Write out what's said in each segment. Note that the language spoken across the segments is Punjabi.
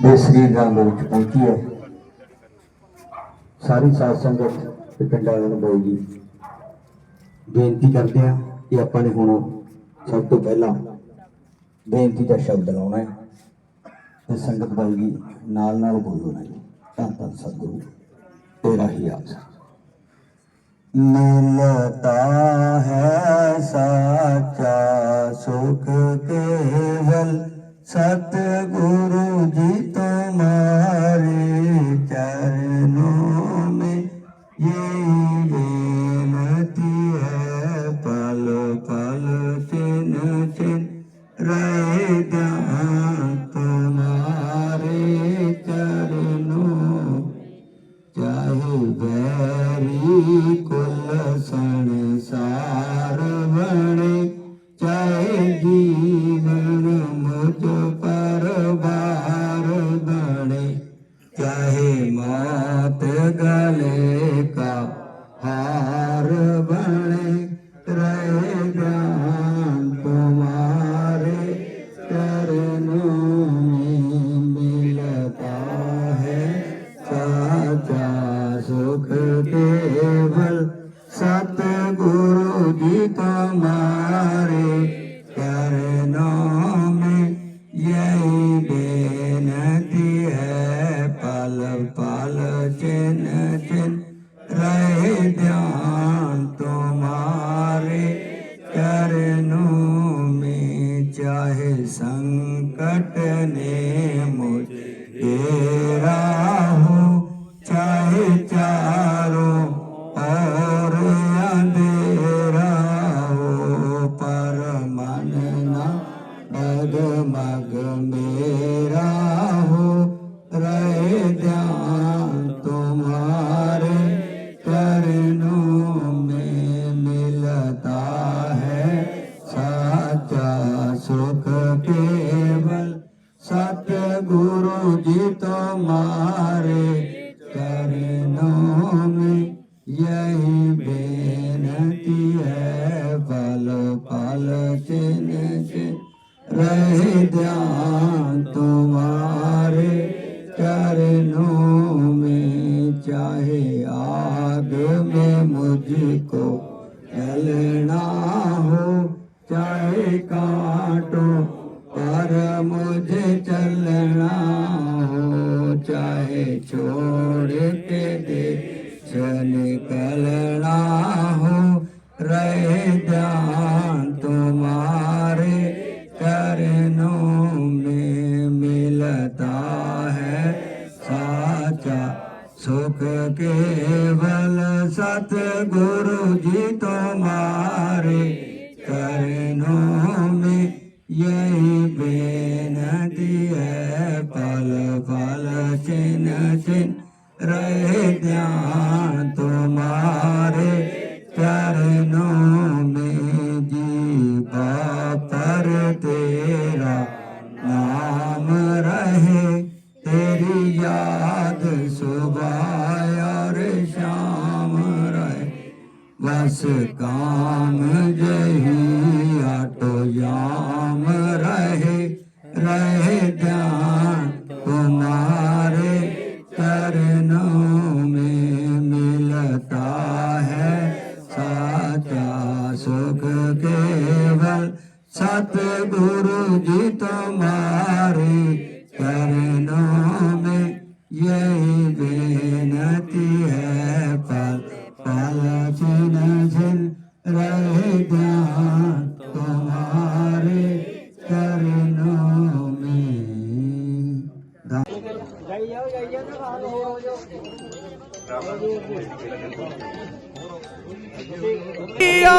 ਦੇ ਸਰੀਰ ਰੰਗ ਵਿੱਚ ਪਹੁੰਚੀ ਹੈ ਸਾਰੀ ਸਾਧ ਸੰਗਤ ਤੇ ਪਿੰਡਾਂ ਵਾਲਿਆਂ ਨੂੰ ਬਾਈ ਜੀ ਬੇਨਤੀ ਕਰਦੇ ਆ ਕਿ ਆਪਾਂ ਨੇ ਹੁਣ ਸਭ ਤੋਂ ਪਹਿਲਾਂ ਬੇਨਤੀ ਦਾ ਸ਼ਬਦ ਲਾਉਣਾ ਹੈ ਤੇ ਸੰਗਤ ਬਾਈ ਜੀ ਨਾਲ ਨਾਲ ਬੋਲਣਾ ਜੀ ਧੰਨ ਧੰਨ ਸਤਿਗੁਰੂ ਤੇਰਾ ਹੀ ਆਸਾ ਮਿਲਤਾ ਹੈ ਸਾਚਾ ਸੁਖ ਕੇਵਲ सतगुरु जी तुम्हारे चरणों में ये बेनती है पल पल चिन चिन रहे ध्यान तुम्हारे मिलता है साचा सुख केवल सतगुरु जी तुम्हारे चरणों में यही बेनती है पल पल चिन चिन रहे ध्यान तुम्हारे ਬੇਨਤੀ ਹੈ ਪਲ ਪਲ ਚਿਨ ਚਿਨ ਰਹੇ ਧਿਆਨ ਤੁਮਾਰੇ ਚਰਨੋਂ ਮੇ ਜੀ ਬਾਪਰ ਤੇਰਾ ਨਾਮ ਰਹੇ ਤੇਰੀ ਯਾਦ ਸੁਭਾਇ ਔਰ ਸ਼ਾਮ ਰਹੇ ਬਸ ਕਾਮ ਜ ਸਤ ਗੁਰੂ ਜੀ ਤੁਮਾਰੇ ਚਰਨੋਂ ਮੇ ਯਹੀ ਪਿਆ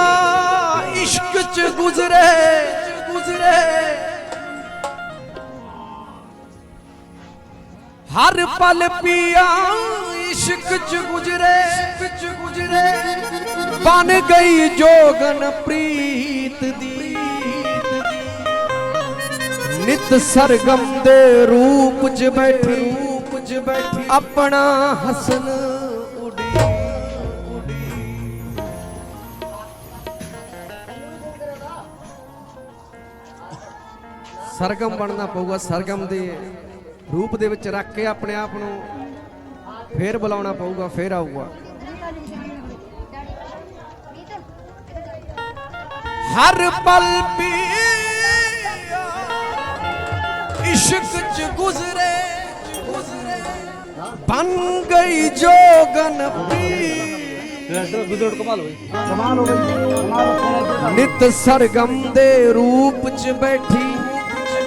ਇਸ਼ਕ ਚ ਗੁਜ਼ਰੇ ਗੁਜ਼ਰੇ ਹਰ ਪਲ ਪਿਆ ਇਸ਼ਕ ਚ ਗੁਜ਼ਰੇ ਚ ਗੁਜ਼ਰੇ ਬਨ ਗਈ ਜੋਗਨ ਪ੍ਰੀਤ ਦੀ ਨਿਤ ਸਰਗਮ ਦੇ ਰੂਪ ਚ ਬੈਠੀ ਰੂਪ ਬੈਠੀ। ਆਪਣਾ ਹਸਨ ਉਡੀ ਉਡੀ ਸਰਗਮ ਬਣਨਾ ਪਊਗਾ, ਸਰਗਮ ਦੇ ਰੂਪ ਦੇ ਵਿੱਚ ਰੱਖ ਕੇ ਆਪਣੇ ਆਪ ਨੂੰ ਫੇਰ ਬੁਲਾਉਣਾ ਪਊਗਾ, ਫੇਰ ਆਊਗਾ। ਹਰ ਪਲ ਪੀ ਇਸ਼ਕ ਚ ਗੁਜ਼ਰੇ। ਬਨ ਗਈ ਜੋਗਨ ਪੀ। ਨਿਤ ਸਰਗਮ ਦੇ ਰੂਪ ਚ ਬੈਠੀ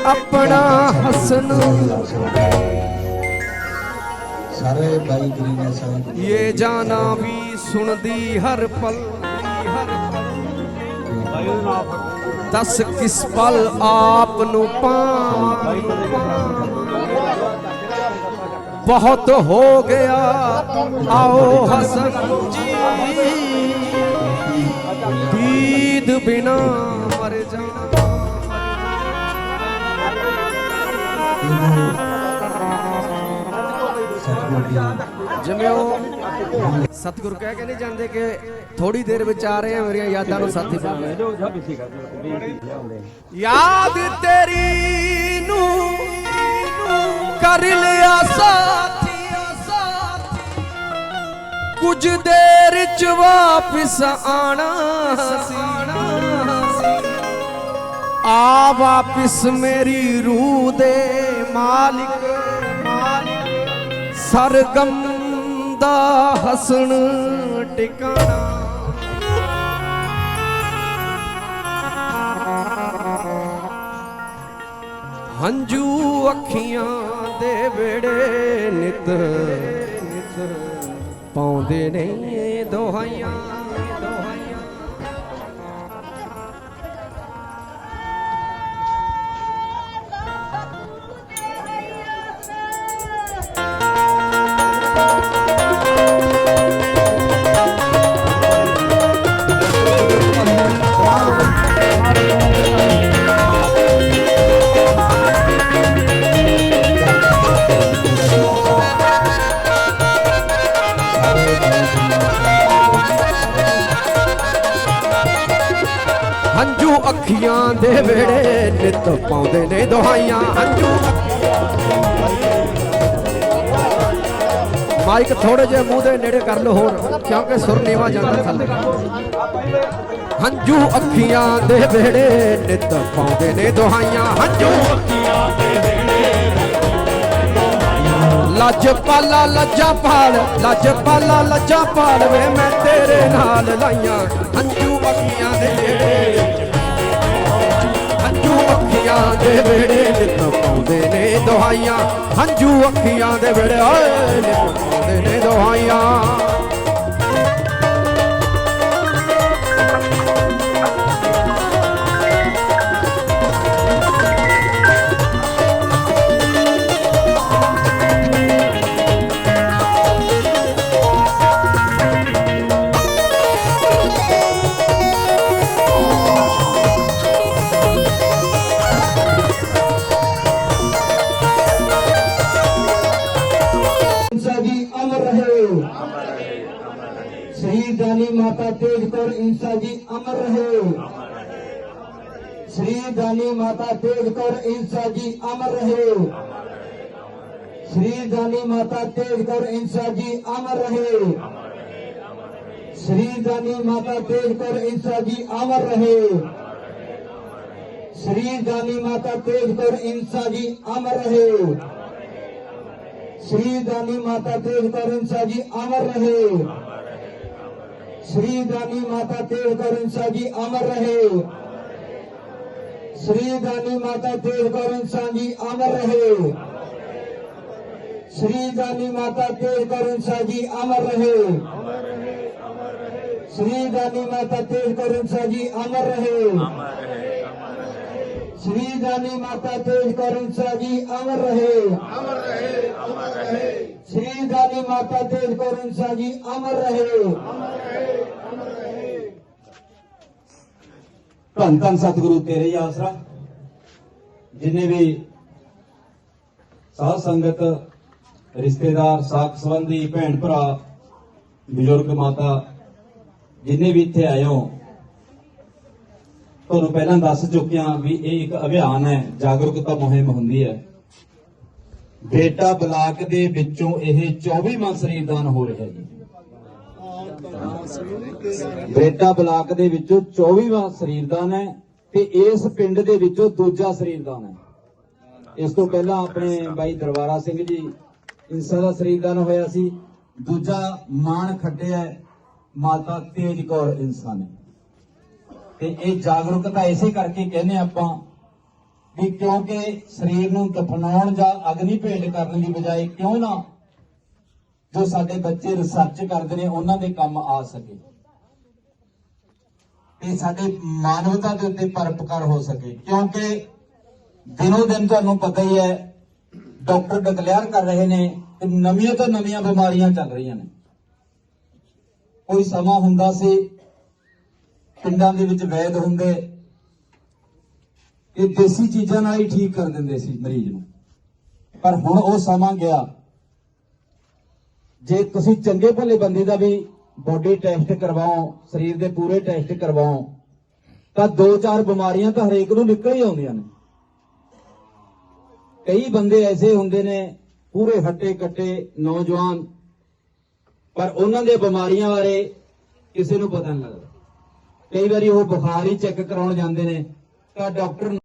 ਆਪਣਾ ਹਸਨ। ਸਾਰੇ ਬਾਈ ਗਰੀਨਾ ਸਾਹਿਬ ਇਹ ਜਾਨਾ ਵੀ ਸੁਣਦੀ ਹਰ ਪਲ ਹਰ ਬਹੁਤ ਹੋ ਗਿਆ ਆਓ ਹਸਨ ਜੀ ਦੀਦ ਬਿਨਾ ਮਰ ਜਾਣਾ ਸਤਿਗੁਰੂ ਜਿਵੇਂ ਉਹ ਸਤਿਗੁਰ ਕਹਿ ਕੇ ਨਹੀਂ ਜਾਂਦੇ ਕਿ ਥੋੜੀ ਦੇਰ ਵਿੱਚ ਆ ਰਹੇ ਆ, ਮੇਰੀਆਂ ਯਾਦਾਂ ਨੂੰ ਸਾਥੀ ਬਣਾ ਯਾਦ ਤੇਰੀ ਨੂੰ ਕਰ ਲਿਆ ਸਾਥੀਆ ਸਾਥੀ, ਕੁਝ ਦੇਰ ਚ ਵਾਪਸ ਆਣਾ ਸੀ। ਆ ਵਾਪਸ ਮੇਰੀ ਰੂਹ ਦੇ ਮਾਲਿਕ ਮਾਲਿਕ, ਸਰਗਮ ਦਾ ਹਸਣ ਟਿਕਾਣਾ। ਹੰਝੂ ਅੱਖੀਆਂ ਦੇ ਵੇੜੇ ਨਿਤ ਨਿਤ ਪਾਉਂਦੇ ਨੇ ਦੋਹਾਈਆਂ ਦੋਹਾਈਆਂ। ਪਾਉਂਦੇ ਨੇ ਦੁਹਾਈਆਂ ਹੰਝੂ ਮਾਈਕ ਥੋੜੇ ਜਿਹਾ ਮੂੰਹ ਦੇ ਨੇੜੇ ਕਰ ਲਓ ਹੋਰ, ਕਿਉਂਕਿ ਸੁਰ ਨੀਵਾ ਜਾਂਦਾ ਥੱਲੇ। ਹੰਝੂ ਅੱਖੀਆਂ ਦੇ ਵੇੜੇ ਨਿਤ ਪਾਉਂਦੇ ਨੇ ਦੁਹਾਈਆਂ ਹੰਝੂ ਅੱਖੀਆਂ ਦੇ ਵੇੜੇ ਲੱਜ ਪਾਲਾ ਲੱਜਾ ਪਾਲ, ਲੱਜ ਪਾਲਾ ਲੱਜਾ ਪਾਲ ਵੇ ਮੈਂ ਤੇਰੇ ਨਾਲ ਲਾਈਆਂ। ਹੰਝੂ ਅੱਖੀਆਂ ਦੇ ਦੇ ਵੇੜੇ ਨਿਤ ਪਾਉਂਦੇ ਨੇ ਦੁਹਾਈਆਂ, ਹੰਝੂ ਅੱਖੀਆਂ ਦੇ ਵੇੜੇ ਓਏ ਨਿਤ ਪਾਉਂਦੇ ਨੇ ਦੁਹਾਈਆਂ। शहीद रानी माता तेज कौर इंसा जी अमर रहे श्री रानी माता तेज कौर इंसा जी अमर रहे श्री रानी माता तेज कौर इंसा जी अमर रहे श्री रानी माता तेज कौर इंसा जी अमर रहे श्री रानी माता तेज कौर इंसा जी अमर रहे श्री दानी माता तेज कर इंसा जी अमर रहे श्री दानी माता तेज कर इंसा जी अमर रहे श्री दानी माता तेज कर इंसा जी अमर रहे श्री दानी माता तेज कर इंसा जी अमर रहे श्री दानी माता तेज कर इंसा जी अमर रहे श्री दानी माता तेज कर इंसा जी अमर रहे ਸ੍ਰੀ ਜਾਨੀ ਮਾਤਾ ਤੇਜ ਕੌਰ ਇਨਸਾ ਜੀ ਅਮਰ ਰਹੇ ਧੰਨ ਧੰਨ ਸਤਿਗੁਰੂ ਤੇਰੇ ਆਸਰਾ ਜਿੰਨੇ ਵੀ ਸਾਧ ਸੰਗਤ ਰਿਸ਼ਤੇਦਾਰ ਸਾਖ ਸੰਬੰਧੀ ਭੈਣ ਭਰਾ ਬਜ਼ੁਰਗ ਮਾਤਾ ਜਿੰਨੇ ਵੀ ਇੱਥੇ ਆਏ ਹੋ ਤੁਹਾਨੂੰ ਪਹਿਲਾਂ ਦੱਸ ਚੁੱਕਿਆ ਵੀ ਇਹ ਇੱਕ ਅਭਿਆਨ ਹੈ ਜਾਗਰੂਕਤਾ ਮੁਹਿੰਮ ਹੁੰਦੀ ਹੈ ਬੇਟਾ ਬਲਾਕ ਦੇ ਵਿੱਚੋਂ ਇਹ 24ਵਾਂ ਸਰੀਰਦਾਨ ਹੋ ਰਿਹਾ ਜੀ ਬੇਟਾ ਬਲਾਕ ਦੇ ਵਿੱਚੋਂ 24ਵਾਂ ਸਰੀਰਦਾਨ ਹੈ ਤੇ ਇਸ ਪਿੰਡ ਦੇ ਵਿੱਚੋਂ ਦੂਜਾ ਸਰੀਰਦਾਨ ਹੈ। ਇਸ ਤੋਂ ਪਹਿਲਾਂ ਆਪਣੇ ਬਾਈ ਦਰਬਾਰਾ ਸਿੰਘ ਜੀ ਇੰਸਾ ਦਾ ਸਰੀਰਦਾਨ ਹੋਇਆ ਸੀ। ਦੂਜਾ ਮਾਣ ਖੱਟਿਆ ਮਾਤਾ ਤੇਜ ਕੌਰ ਇੰਸਾ ਨੇ। ਤੇ ਇਹ ਜਾਗਰੂਕਤਾ ਇਸੇ ਕਰਕੇ ਕਹਿੰਦੇ ਆਪਾਂ ਵੀ ਕਿਉਂਕਿ ਸਰੀਰ ਨੂੰ ਦਫਨਾਉਣ ਜਾਂ ਅਗਨੀ ਭੇਟ ਕਰਨ ਦੀ ਬਜਾਏ ਕਿਉਂ ਨਾ ਜੋ ਸਾਡੇ ਬੱਚੇ ਰਿਸਰਚ ਕਰਦੇ ਨੇ, ਉਹਨਾਂ ਦੇ ਕੰਮ ਆ ਸਕੇ। ਤੇ ਸਾਡੇ ਮਾਨਵਤਾ ਦੇ ਉੱਤੇ ਪਰਪਕਾਰ ਹੋ ਸਕੇ। ਕਿਉਂਕਿ ਦਿਨੋ ਦਿਨ ਤੁਹਾਨੂੰ ਪਤਾ ਹੀ ਹੈ, ਡਾਕਟਰ ਡਿਕਲੇਅਰ ਕਰ ਰਹੇ ਨੇ ਕਿ ਨਵੀਆਂ ਤੋਂ ਨਵੀਆਂ ਬਿਮਾਰੀਆਂ ਚੱਲ ਰਹੀਆਂ ਨੇ। ਕੋਈ ਸਮਾਂ ਹੁੰਦਾ ਸੀ, ਪਿੰਡਾਂ ਦੇ ਵਿੱਚ ਵੈਦ ਹੁੰਦੇ ਇਹ ਦੇਸੀ ਚੀਜ਼ਾਂ ਨਾਲ ਹੀ ਠੀਕ ਕਰ ਦਿੰਦੇ ਸੀ ਮਰੀਜ਼ ਨੂੰ। ਪਰ ਹੁਣ ਉਹ ਸਮਾਂ ਗਿਆ। ਜੇ ਤੁਸੀਂ ਚੰਗੇ ਭਲੇ ਬੰਦੇ ਦਾ ਵੀ ਬੋਡੀ ਟੈਸਟ ਕਰਵਾਓ, ਸਰੀਰ ਦੇ ਪੂਰੇ ਟੈਸਟ ਕਰਵਾਓ, ਤਾਂ ਦੋ ਚਾਰ ਬਿਮਾਰੀਆਂ ਤਾਂ ਹਰੇਕ ਨੂੰ ਨਿਕਲ ਹੀ ਆਉਂਦੀਆਂ ਨੇ। ਕਈ ਬੰਦੇ ਐਸੇ ਹੁੰਦੇ ਨੇ, ਪੂਰੇ ਹੱਟੇ ਕੱਟੇ ਨੌਜਵਾਨ, ਪਰ ਉਹਨਾਂ ਦੇ ਬਿਮਾਰੀਆਂ ਬਾਰੇ ਕਿਸੇ ਨੂੰ ਪਤਾ ਨਹੀਂ ਲੱਗਦਾ। ਕਈ ਵਾਰੀ ਉਹ ਬੁਖਾਰ ਹੀ ਚੈੱਕ ਕਰਾਉਣ ਜਾਂਦੇ ਨੇ, ਤਾਂ ਡਾਕਟਰ